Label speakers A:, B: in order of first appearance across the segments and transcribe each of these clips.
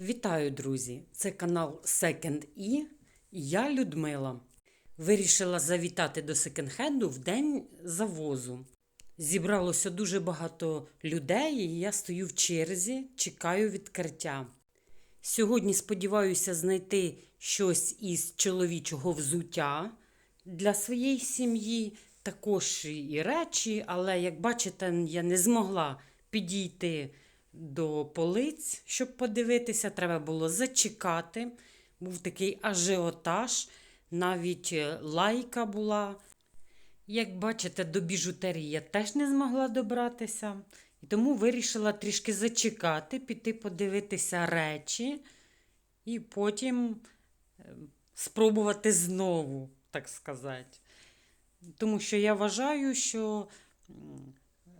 A: Вітаю, друзі! Це канал Second E і я Людмила. Вирішила завітати до секонд-хенду в день завозу. Зібралося дуже багато людей, і я стою в черзі, чекаю відкриття. Сьогодні сподіваюся знайти щось із чоловічого взуття для своєї сім'ї, також і речі, але як бачите, я не змогла підійти до полиць, щоб подивитися. Треба було зачекати. Був такий ажіотаж, навіть е, лайка була. Як бачите, до біжутерії я теж не змогла добратися, і тому вирішила трішки зачекати, піти подивитися речі і потім е, спробувати знову, так сказати. Тому що я вважаю, що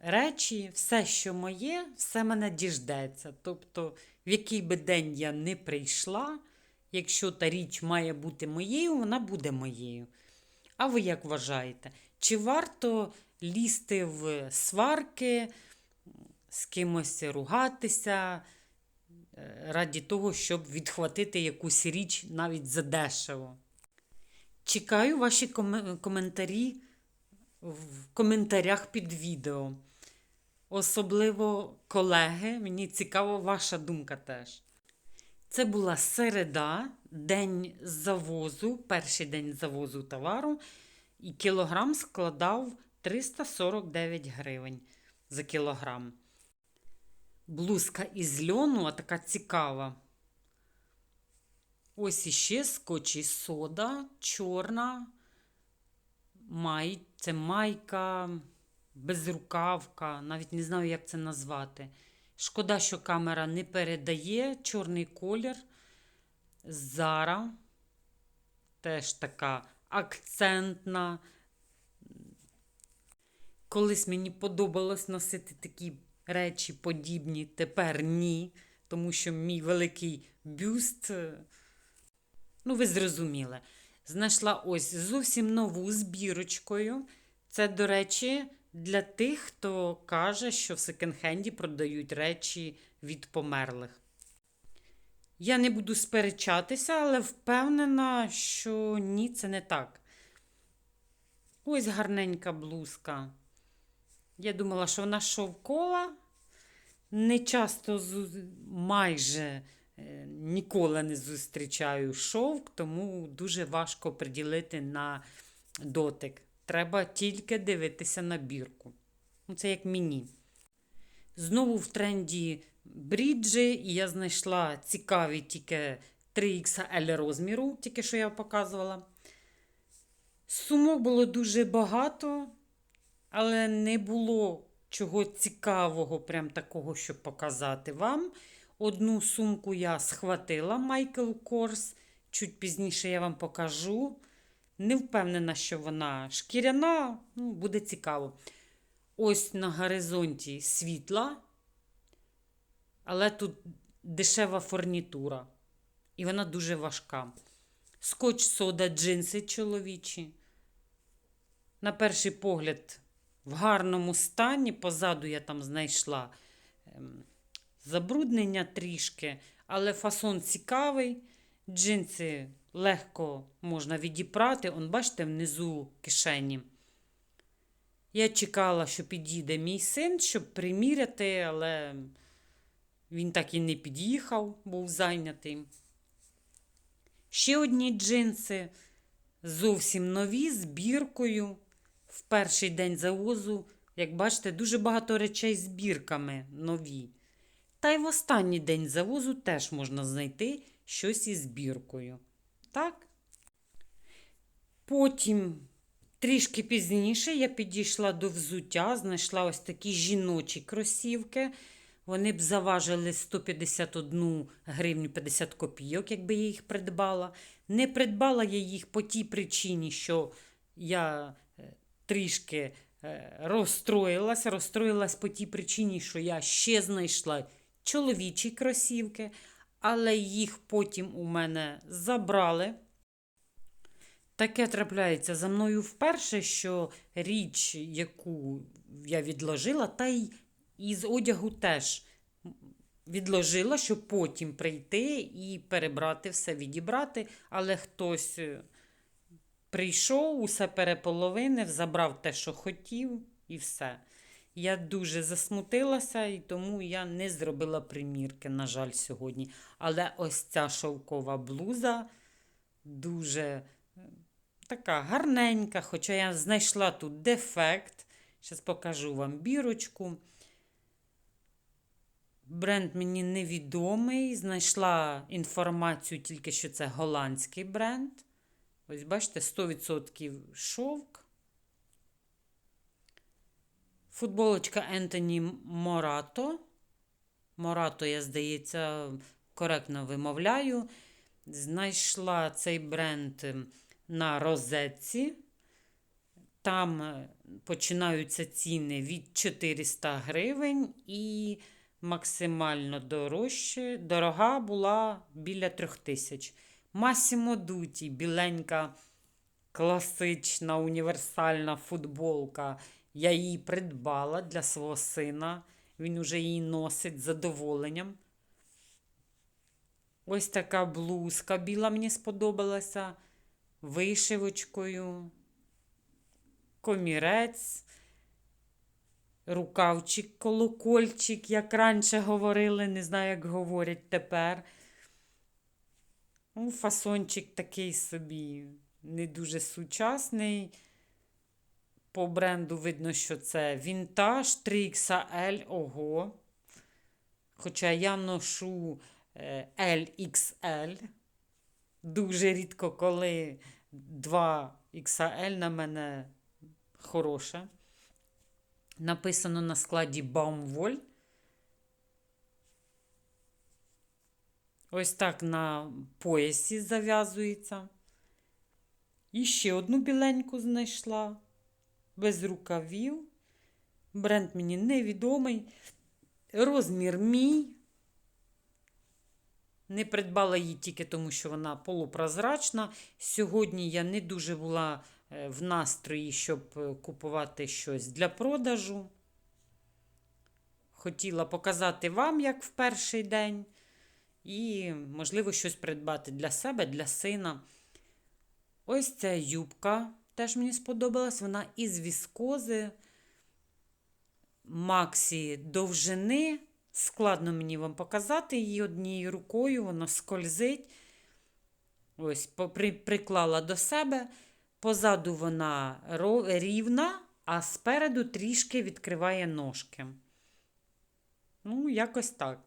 A: речі, все, що моє, все мене діждеться. Тобто, в який би день я не прийшла, якщо та річ має бути моєю, вона буде моєю. А ви як вважаєте? Чи варто лізти в сварки, з кимось ругатися е, раді того, щоб відхватити якусь річ навіть задешево? Чекаю ваші коме- коментарі в коментарях під відео. Особливо колеги, мені цікава ваша думка теж. Це була середа, день завозу, перший день завозу товару, і кілограм складав 349 гривень за кілограм. Блузка із льону, а така цікава. Ось іще скотч і сода, чорна. Май, це майка, безрукавка, навіть не знаю, як це назвати. Шкода, що камера не передає чорний колір. Зара. Теж така акцентна. Колись мені подобалось носити такі речі подібні, тепер ні, тому що мій великий бюст. е, Ну, ви зрозуміли. Знайшла ось зовсім нову збірочкою. Це, до речі, для тих, хто каже, що в секонд-хенді продають речі від померлих. Я не буду сперечатися, але впевнена, що ні, це не так. Ось гарненька блузка. Я думала, що вона шовкова. Не часто майже е, ніколи не зустрічаю шовк, тому дуже важко приділити на дотик. Треба тільки дивитися на бірку. Ну, Це як мені. Знову в тренді бріджі, і я знайшла цікаві тільки 3XL розміру, тільки що я показувала. Сумок було дуже багато, але не було чого цікавого, прям такого, щоб показати вам. Одну сумку я схватила Michael Kors, чуть пізніше я вам покажу. Не впевнена, що вона шкіряна, ну, буде цікаво. Ось на горизонті світла, але тут дешева фурнітура. І вона дуже важка. Скотч сода джинси чоловічі. На перший погляд, в гарному стані. Позаду я там знайшла ем, забруднення трішки, але фасон цікавий. Джинси легко можна відіпрати. Он, бачите, внизу кишені. Я чекала, що підійде мій син, щоб приміряти, але він так і не під'їхав, був зайнятий. Ще одні джинси зовсім нові, з біркою. В перший день завозу, як бачите, дуже багато речей з бірками нові. Та й в останній день завозу теж можна знайти щось із біркою. Так? Потім, трішки пізніше, я підійшла до взуття, знайшла ось такі жіночі кросівки. Вони б заважили 151 гривню 50 копійок, якби я їх придбала. Не придбала я їх по тій причині, що я е, трішки е, розстроїлася. По тій причині, що я ще знайшла чоловічі кросівки, але їх потім у мене забрали. Таке трапляється за мною вперше, що річ, яку я відложила, та й із одягу теж відложила, щоб потім прийти і перебрати все, відібрати, але хтось е, прийшов, усе переполовинив, забрав те, що хотів, і все. Я дуже засмутилася, і тому я не зробила примірки, на жаль, сьогодні. Але ось ця шовкова блуза дуже е, така гарненька, хоча я знайшла тут дефект. Зараз покажу вам бірочку. Бренд мені невідомий. Знайшла інформацію тільки, що це голландський бренд. Ось, бачите, 100% шовк. Футболочка Ентоні Морато. Морато, я, здається, коректно вимовляю. Знайшла цей бренд на розетці. Там е, починаються ціни від 400 гривень і максимально дорожче. Дорога була біля 3000. Масімо Дуті, біленька, класична універсальна футболка. Я її придбала для свого сина. Він уже її носить з задоволенням. Ось така блузка біла мені сподобалася. Вишивочкою, комірець, рукавчик, колокольчик, як раніше говорили, не знаю, як говорять тепер. Ну, фасончик такий собі не дуже сучасний. По бренду видно, що це вінтаж 3XL, ого. Хоча я ношу е, LXL. Дуже рідко, коли 2XL на мене хороше. Написано на складі Baumwoll. Ось так на поясі зав'язується. І ще одну біленьку знайшла. Без рукавів. Бренд мені невідомий. Розмір мій. Не придбала її тільки тому, що вона полупрозрачна. Сьогодні я не дуже була е, в настрої, щоб е, купувати щось для продажу. Хотіла показати вам, як в перший день. І, можливо, щось придбати для себе, для сина. Ось ця юбка теж мені сподобалась. Вона із віскози, максі довжини. Складно мені вам показати її однією рукою, воно скользить. Ось, при, приклала до себе. Позаду вона рівна, а спереду трішки відкриває ножки. Ну, якось так.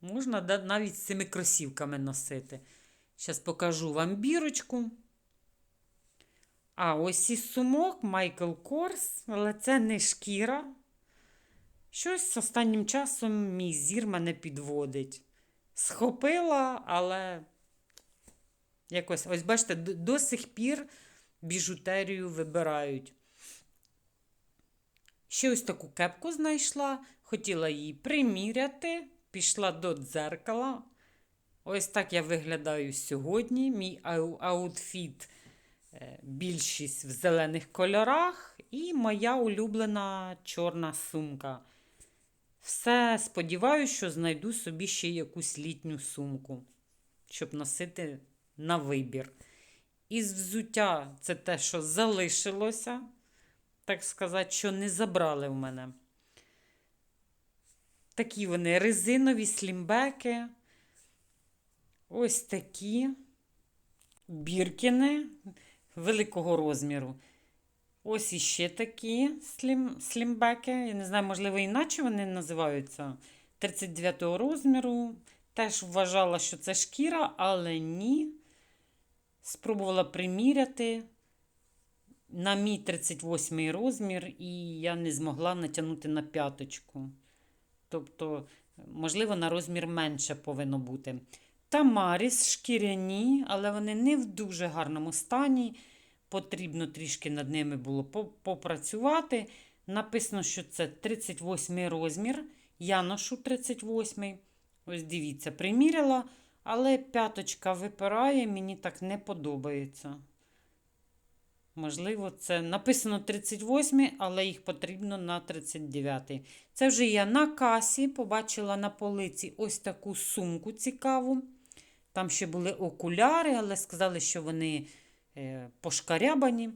A: Можна навіть з цими кросівками носити. Зараз покажу вам бірочку. А ось і сумок Майкл Корс, але це не шкіра. Щось останнім часом мій зір мене підводить. Схопила, але якось, ось бачите, до, сих пір біжутерію вибирають. Ще ось таку кепку знайшла, хотіла її приміряти, пішла до дзеркала. Ось так я виглядаю сьогодні. Мій аутфіт більшість в зелених кольорах, і моя улюблена чорна сумка. Все, сподіваюся, що знайду собі ще якусь літню сумку, щоб носити на вибір. Із взуття це те, що залишилося, так сказати, що не забрали в мене. Такі вони резинові слімбеки. Ось такі біркіни великого розміру. Ось іще такі слім, слімбеки. Я не знаю, можливо, іначе вони називаються 39 го розміру. Теж вважала, що це шкіра, але ні. Спробувала приміряти на мій 38 розмір, і я не змогла натягнути на п'яточку. Тобто, можливо, на розмір менше повинно бути. Тамаріс шкіряні, але вони не в дуже гарному стані. Потрібно трішки над ними було попрацювати. Написано, що це 38 розмір. Я ношу 38 Ось дивіться, приміряла, але п'яточка випирає, мені так не подобається. Можливо, це написано 38, але їх потрібно на 39. Це вже я на касі побачила на полиці ось таку сумку цікаву. Там ще були окуляри, але сказали, що вони е, пошкарябані.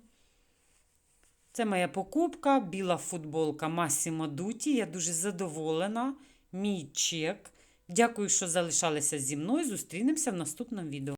A: Це моя покупка, біла футболка Massimo Dutti. Я дуже задоволена. Мій чек. Дякую, що залишалися зі мною. Зустрінемося в наступному відео.